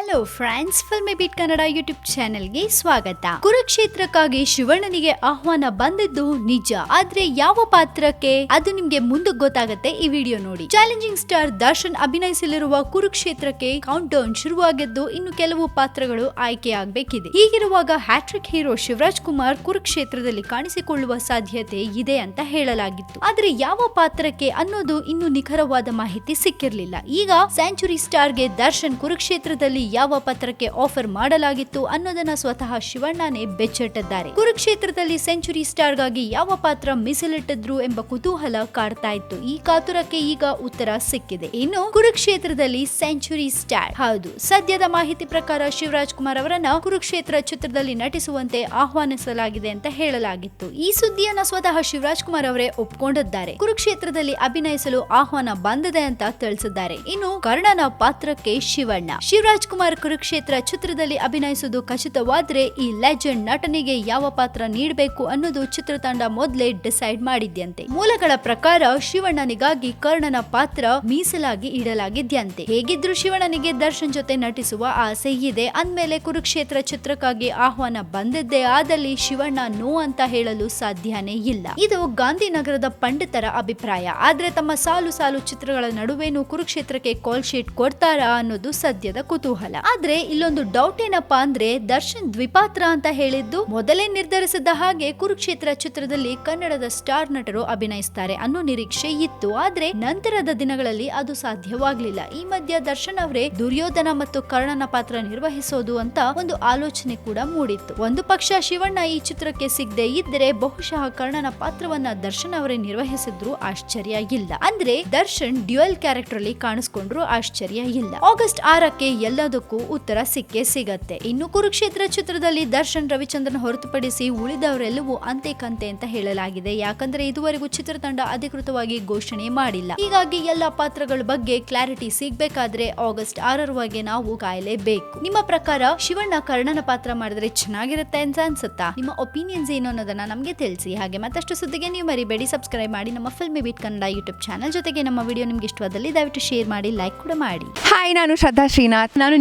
Hello friends Filmibeat Kannada YouTube ಚಾನೆಲ್ಗೆ ಸ್ವಾಗತ. ಕುರುಕ್ಷೇತ್ರಕ್ಕಾಗಿ ಶಿವಣ್ಣನಿಗೆ ಆಹ್ವಾನ ಬಂದಿದ್ದು ನಿಜ. ಆದ್ರೆ ಯಾವ ಪಾತ್ರಕ್ಕೆ? ಅದು ನಿಮ್ಗೆ ಮುಂದೆ ಗೊತ್ತಾಗತ್ತೆ ಈ ವಿಡಿಯೋ ನೋಡಿ. ಚಾಲೆಂಜಿಂಗ್ ಸ್ಟಾರ್ ದರ್ಶನ್ ಅಭಿನಯಿಸಲಿರುವ ಕುರುಕ್ಷೇತ್ರಕ್ಕೆ ಕೌಂಟ್ ಡೌನ್ ಶುರುವಾಗಿದ್ದು ಇನ್ನು ಕೆಲವು ಪಾತ್ರಗಳು ಆಯ್ಕೆಯಾಗಬೇಕಿದೆ ಹೀಗಿರುವಾಗ ಹ್ಯಾಟ್ರಿಕ್ ಹೀರೋ ಶಿವರಾಜ್ ಕುಮಾರ್ ಕುರುಕ್ಷೇತ್ರದಲ್ಲಿ ಕಾಣಿಸಿಕೊಳ್ಳುವ ಸಾಧ್ಯತೆ ಇದೆ ಅಂತ ಹೇಳಲಾಗಿತ್ತು. ಆದ್ರೆ ಯಾವ ಪಾತ್ರಕ್ಕೆ ಅನ್ನೋದು ಇನ್ನು ನಿಖರವಾದ ಮಾಹಿತಿ ಸಿಕ್ಕಿರ್ಲಿಲ್ಲ. ಈಗ ಸ್ಟಾರ್ಗೆ ದರ್ಶನ್ ಕುರುಕ್ಷೇತ್ರದಲ್ಲಿ ಯಾವ ಪಾತ್ರಕ್ಕೆ ಆಫರ್ ಮಾಡಲಾಗಿತ್ತು ಅನ್ನೋದನ್ನ ಸ್ವತಃ ಶಿವಣ್ಣನೇ ಬೆಚ್ಚಿಟ್ಟಿದ್ದಾರೆ. ಕುರುಕ್ಷೇತ್ರದಲ್ಲಿ ಸೆಂಚುರಿ ಸ್ಟಾರ್ಗಾಗಿ ಯಾವ ಪಾತ್ರ ಮೀಸಲಿಟ್ಟಿದ್ರು ಎಂಬ ಕುತೂಹಲ ಕಾಡ್ತಾ ಇತ್ತು. ಈ ಕಾತುರಕ್ಕೆ ಈಗ ಉತ್ತರ ಸಿಕ್ಕಿದೆ. ಇನ್ನು ಕುರುಕ್ಷೇತ್ರದಲ್ಲಿ ಸೆಂಚುರಿ ಸ್ಟಾರ್. ಹೌದು, ಸದ್ಯದ ಮಾಹಿತಿ ಪ್ರಕಾರ ಶಿವರಾಜ್ ಕುಮಾರ್ ಅವರನ್ನ ಕುರುಕ್ಷೇತ್ರ ಚಿತ್ರದಲ್ಲಿ ನಟಿಸುವಂತೆ ಆಹ್ವಾನಿಸಲಾಗಿದೆ ಅಂತ ಹೇಳಲಾಗಿತ್ತು. ಈ ಸುದ್ದಿಯನ್ನ ಸ್ವತಃ ಶಿವರಾಜ್ ಕುಮಾರ್ ಅವರೇ ಒಪ್ಕೊಂಡಿದ್ದಾರೆ. ಕುರುಕ್ಷೇತ್ರದಲ್ಲಿ ಅಭಿನಯಿಸಲು ಆಹ್ವಾನ ಬಂದಿದೆ ಅಂತ ತಿಳಿಸಿದ್ದಾರೆ. ಇನ್ನು ಕರ್ಣನ ಪಾತ್ರಕ್ಕೆ ಶಿವಣ್ಣ. ಶಿವರಾಜ್ ಕುಮಾರ್ ಕುರುಕ್ಷೇತ್ರ ಚಿತ್ರದಲ್ಲಿ ಅಭಿನಯಿಸುವುದು ಖಚಿತವಾದ್ರೆ ಈ ಲೆಜೆಂಡ್ ನಟನಿಗೆ ಯಾವ ಪಾತ್ರ ನೀಡಬೇಕು ಅನ್ನೋದು ಚಿತ್ರತಂಡ ಮೊದಲೇ ಡಿಸೈಡ್ ಮಾಡಿದ್ಯಂತೆ. ಮೂಲಗಳ ಪ್ರಕಾರ ಶಿವಣ್ಣನಿಗಾಗಿ ಕರ್ಣನ ಪಾತ್ರ ಮೀಸಲಾಗಿ ಇಡಲಾಗಿದ್ಯಂತೆ. ಹೇಗಿದ್ರು ಶಿವಣ್ಣನಿಗೆ ದರ್ಶನ್ ಜೊತೆ ನಟಿಸುವ ಆಸೆ ಇದೆ. ಅಂದ್ಮೇಲೆ ಕುರುಕ್ಷೇತ್ರ ಚಿತ್ರಕ್ಕಾಗಿ ಆಹ್ವಾನ ಬಂದಿದ್ದೇ ಆದಲ್ಲಿ ಶಿವಣ್ಣ ನೋ ಅಂತ ಹೇಳಲು ಸಾಧ್ಯನೇ ಇಲ್ಲ. ಇದು ಗಾಂಧಿನಗರದ ಪಂಡಿತರ ಅಭಿಪ್ರಾಯ. ಆದ್ರೆ ತಮ್ಮ ಸಾಲು ಸಾಲು ಚಿತ್ರಗಳ ನಡುವೆನೂ ಕುರುಕ್ಷೇತ್ರಕ್ಕೆ ಕಾಲ್ ಶೀಟ್ ಕೊಡ್ತಾರಾ ಅನ್ನೋದು ಸದ್ಯದ ಕುತೂಹಲ. ಆದ್ರೆ ಇಲ್ಲೊಂದು ಡೌಟ್ ಏನಪ್ಪಾ ಅಂದ್ರೆ ದರ್ಶನ್ ದ್ವಿಪಾತ್ರ ಅಂತ ಹೇಳಿದ್ದು ಮೊದಲೇ ನಿರ್ಧರಿಸಿದ್ದ ಹಾಗೆ ಕುರುಕ್ಷೇತ್ರ ಚಿತ್ರದಲ್ಲಿ ಕನ್ನಡದ ಸ್ಟಾರ್ ನಟರು ಅಭಿನಯಿಸ್ತಾರೆ ಅನ್ನೋ ನಿರೀಕ್ಷೆ ಇತ್ತು. ಆದ್ರೆ ನಂತರದ ದಿನಗಳಲ್ಲಿ ಅದು ಸಾಧ್ಯವಾಗಲಿಲ್ಲ. ಈ ಮಧ್ಯ ದರ್ಶನ್ ಅವರೇ ದುರ್ಯೋಧನ ಮತ್ತು ಕರ್ಣನ ಪಾತ್ರ ನಿರ್ವಹಿಸೋದು ಅಂತ ಒಂದು ಆಲೋಚನೆ ಕೂಡ ಮೂಡಿತ್ತು. ಒಂದು ಪಕ್ಷ ಶಿವಣ್ಣ ಈ ಚಿತ್ರಕ್ಕೆ ಸಿಗದೆ ಇದ್ದರೆ ಬಹುಶಃ ಕರ್ಣನ ಪಾತ್ರವನ್ನ ದರ್ಶನ್ ಅವರೇ ನಿರ್ವಹಿಸಿದ್ರು ಆಶ್ಚರ್ಯ ಇಲ್ಲ. ಅಂದ್ರೆ ದರ್ಶನ್ ಡ್ಯುಯಲ್ ಕ್ಯಾರೆಕ್ಟರ್ ಅಲ್ಲಿ ಕಾಣಿಸ್ಕೊಂಡ್ರು ಆಶ್ಚರ್ಯ ಇಲ್ಲ. ಆಗಸ್ಟ್ ಆರಕ್ಕೆ ಎಲ್ಲದಕ್ಕೂ ಉತ್ತರ ಸಿಕ್ಕೇ ಸಿಗತ್ತೆ. ಇನ್ನು ಕುರುಕ್ಷೇತ್ರ ಚಿತ್ರದಲ್ಲಿ ದರ್ಶನ್ ರವಿಚಂದ್ರನ್ ಹೊರತುಪಡಿಸಿ ಉಳಿದವರೆಲ್ಲವೂ ಅಂತೆ ಕಂತೆ ಅಂತ ಹೇಳಲಾಗಿದೆ. ಯಾಕಂದ್ರೆ ಇದುವರೆಗೂ ಚಿತ್ರತಂಡ ಅಧಿಕೃತವಾಗಿ ಘೋಷಣೆ ಮಾಡಿಲ್ಲ. ಹೀಗಾಗಿ ಎಲ್ಲ ಪಾತ್ರಗಳ ಬಗ್ಗೆ ಕ್ಲಾರಿಟಿ ಸಿಗ್ಬೇಕಾದ್ರೆ ಆಗಸ್ಟ್ ಆರರವರೆಗೆ ನಾವು ಕಾಯಲೇಬೇಕು. ನಿಮ್ಮ ಪ್ರಕಾರ ಶಿವಣ್ಣ ಕರ್ಣನ ಪಾತ್ರ ಮಾಡಿದ್ರೆ ಚೆನ್ನಾಗಿರುತ್ತೆ ಅಂತ ಅನ್ಸುತ್ತಾ? ನಿಮ್ಮ ಒಪಿನಿಯನ್ಸ್ ಏನು ಅನ್ನೋದನ್ನ ನಮಗೆ ತಿಳಿಸಿ. ಹಾಗೆ ಮತ್ತಷ್ಟು ಸುದ್ದಿಗೆ ನೀವು ಮರಿಬೇಡಿ. ಸಬ್ಸ್ಕ್ರೈಬ್ ಮಾಡಿ ನಮ್ಮ filmy beet Kannada YouTube channel ಜೊತೆಗೆ ನಮ್ಮ ವಿಡಿಯೋ ನಿಮ್ಗೆ ಇಷ್ಟವಾದಲ್ಲಿ ದಯವಿಟ್ಟು ಶೇರ್ ಮಾಡಿ, ಲೈಕ್ ಕೂಡ ಮಾಡಿ. ಹಾಯ್, ನಾನು ಶ್ರದ್ಧಾ ಶ್ರೀನಾಥ್. ನಾನು